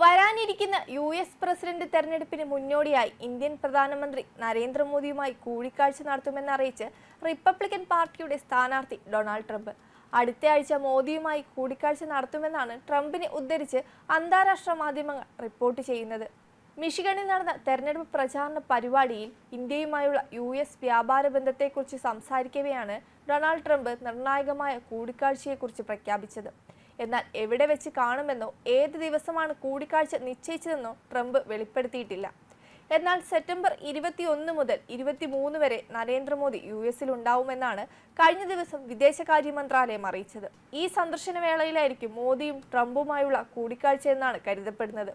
വരാനിരിക്കുന്ന U S president തെരഞ്ഞെടുപ്പിന് മുന്നോടിയായി ഇന്ത്യൻ പ്രധാനമന്ത്രി നരേന്ദ്രമോദിയുമായി കൂടിക്കാഴ്ച നടത്തുമെന്നറിയിച്ച് റിപ്പബ്ലിക്കൻ പാർട്ടിയുടെ സ്ഥാനാർത്ഥി ഡൊണാൾഡ് ട്രംപ്. അടുത്ത ആഴ്ച മോദിയുമായി കൂടിക്കാഴ്ച നടത്തുമെന്നാണ് ട്രംപിനെ ഉദ്ധരിച്ച് അന്താരാഷ്ട്ര മാധ്യമങ്ങൾ റിപ്പോർട്ട് ചെയ്യുന്നത്. മിഷിഗണിൽ നടന്ന തെരഞ്ഞെടുപ്പ് പ്രചാരണ പരിപാടിയിൽ ഇന്ത്യയുമായുള്ള യു എസ് വ്യാപാര ബന്ധത്തെക്കുറിച്ച് സംസാരിക്കവെയാണ് ഡൊണാൾഡ് ട്രംപ് നിർണായകമായ കൂടിക്കാഴ്ചയെക്കുറിച്ച് പ്രഖ്യാപിച്ചത്. എന്നാൽ എവിടെ വെച്ച് കാണുമെന്നോ ഏത് ദിവസമാണ് കൂടിക്കാഴ്ച നിശ്ചയിച്ചതെന്നോ ട്രംപ് വെളിപ്പെടുത്തിയിട്ടില്ല. എന്നാൽ സെപ്റ്റംബർ ഇരുപത്തിയൊന്ന് മുതൽ ഇരുപത്തിമൂന്ന് വരെ നരേന്ദ്രമോദി യു എസിൽ ഉണ്ടാവുമെന്നാണ് കഴിഞ്ഞ ദിവസം വിദേശകാര്യ മന്ത്രാലയം അറിയിച്ചത്. ഈ സന്ദർശന വേളയിലായിരിക്കും മോദിയും ട്രംപുമായുള്ള കൂടിക്കാഴ്ച എന്നാണ് കരുതപ്പെടുന്നത്.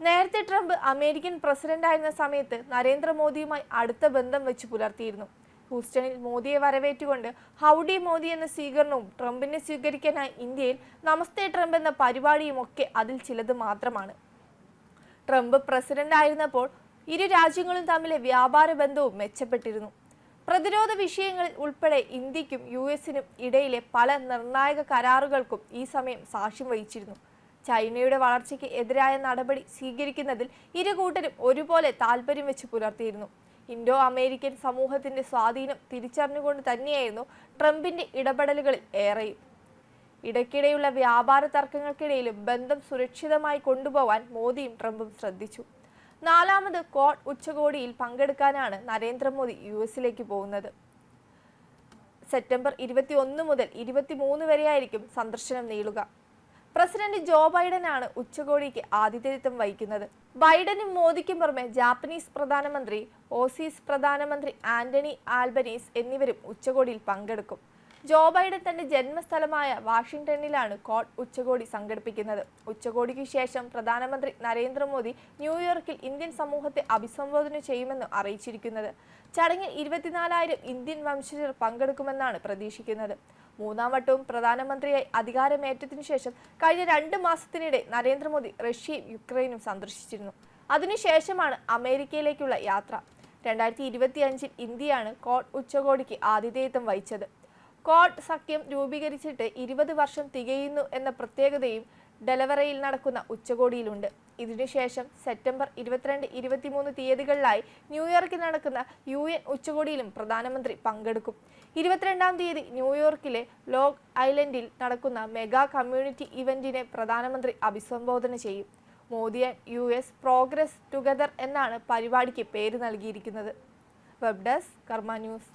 നേരത്തെ ട്രംപ് അമേരിക്കൻ പ്രസിഡന്റായിരുന്ന സമയത്ത് നരേന്ദ്രമോദിയുമായി അടുത്ത ബന്ധം വെച്ച് പുലർത്തിയിരുന്നു. ഹൂസ്റ്റണിൽ മോദിയെ വരവേറ്റുകൊണ്ട് ഹൗഡി മോദി എന്ന സ്വീകരണവും ട്രംപിനെ സ്വീകരിക്കാനായി ഇന്ത്യയിൽ നമസ്തേ ട്രംപ് എന്ന പരിപാടിയും ഒക്കെ അതിൽ ചിലത് മാത്രമാണ്. ട്രംപ് പ്രസിഡന്റ് ആയിരുന്നപ്പോൾ ഇരു രാജ്യങ്ങളും തമ്മിലെ വ്യാപാര ബന്ധവും മെച്ചപ്പെട്ടിരുന്നു. പ്രതിരോധ വിഷയങ്ങളിൽ ഉൾപ്പെടെ ഇന്ത്യക്കും യു എസിനും ഇടയിലെ പല നിർണായക കരാറുകൾക്കും ഈ സമയം സാക്ഷ്യം വഹിച്ചിരുന്നു. ചൈനയുടെ വളർച്ചയ്ക്ക് എതിരായ നടപടി സ്വീകരിക്കുന്നതിൽ ഇരു കൂട്ടരും ഒരുപോലെ താല്പര്യം വെച്ച് പുലർത്തിയിരുന്നു. ഇൻഡോ അമേരിക്കൻ സമൂഹത്തിന്റെ സ്വാധീനം തിരിച്ചറിഞ്ഞുകൊണ്ട് തന്നെയായിരുന്നു ട്രംപിന്റെ ഇടപെടലുകളിൽ ഏറെയും. ഇടയ്ക്കിടെയുള്ള വ്യാപാര തർക്കങ്ങൾക്കിടയിലും ബന്ധം സുരക്ഷിതമായി കൊണ്ടുപോകാൻ മോദിയും ട്രംപും ശ്രദ്ധിച്ചു. നാലാമത് കോഡ് ഉച്ചകോടിയിൽ പങ്കെടുക്കാനാണ് നരേന്ദ്രമോദി യു എസിലേക്ക് പോകുന്നത്. സെപ്റ്റംബർ ഇരുപത്തി ഒന്ന് മുതൽ ഇരുപത്തി മൂന്ന് വരെയായിരിക്കും സന്ദർശനം നീളുക. പ്രസിഡന്റ് ജോ ബൈഡൻ ആണ് ഉച്ചകോടിക്ക് ആതിഥേയത്വം വഹിക്കുന്നത്. ബൈഡനും മോദിക്കും പുറമെ ജാപ്പനീസ് പ്രധാനമന്ത്രി ഓസീസ് പ്രധാനമന്ത്രി ആന്റണി ആൽബനീസ് എന്നിവരും ഉച്ചകോടിയിൽ പങ്കെടുക്കും. ജോ ബൈഡൻ തന്റെ ജന്മസ്ഥലമായ വാഷിംഗ്ടണിലാണ് കോഡ് ഉച്ചകോടി സംഘടിപ്പിക്കുന്നത്. ഉച്ചകോടിക്ക് ശേഷം പ്രധാനമന്ത്രി നരേന്ദ്രമോദി ന്യൂയോർക്കിൽ ഇന്ത്യൻ സമൂഹത്തെ അഭിസംബോധന ചെയ്യുമെന്ന് അറിയിച്ചിരിക്കുന്നത്. ചടങ്ങിൽ ഇരുപത്തിനാലായിരം ഇന്ത്യൻ വംശജർ പങ്കെടുക്കുമെന്നാണ് പ്രതീക്ഷിക്കുന്നത്. മൂന്നാം വട്ടവും പ്രധാനമന്ത്രിയായി അധികാരമേറ്റതിനു ശേഷം കഴിഞ്ഞ രണ്ട് മാസത്തിനിടെ നരേന്ദ്രമോദി റഷ്യയും യുക്രൈനും സന്ദർശിച്ചിരുന്നു. അതിനുശേഷമാണ് അമേരിക്കയിലേക്കുള്ള യാത്ര. രണ്ടായിരത്തി ഇരുപത്തി അഞ്ചിൽ ഇന്ത്യയാണ് കോഡ് ഉച്ചകോടിക്ക് ആതിഥേയത്വം വഹിച്ചത്. കോഡ് സഖ്യം രൂപീകരിച്ചിട്ട് ഇരുപത് വർഷം തികയുന്നു എന്ന പ്രത്യേകതയും ഡെലവറയിൽ നടക്കുന്ന ഉച്ചകോടിയിലുണ്ട്. ഇതിനുശേഷം സെപ്റ്റംബർ ഇരുപത്തിരണ്ട് ഇരുപത്തിമൂന്ന് തീയതികളിലായി ന്യൂയോർക്കിൽ നടക്കുന്ന യു എൻ ഉച്ചകോടിയിലും പ്രധാനമന്ത്രി പങ്കെടുക്കും. ഇരുപത്തിരണ്ടാം തീയതി ന്യൂയോർക്കിലെ ലോഗ് ഐലൻഡിൽ നടക്കുന്ന മെഗാ കമ്മ്യൂണിറ്റി ഇവന്റിനെ പ്രധാനമന്ത്രി അഭിസംബോധന ചെയ്യും. Modi and U S progress together എന്നാണ് പരിപാടിക്ക് പേര് നൽകിയിരിക്കുന്നത്. Web desk Karma news.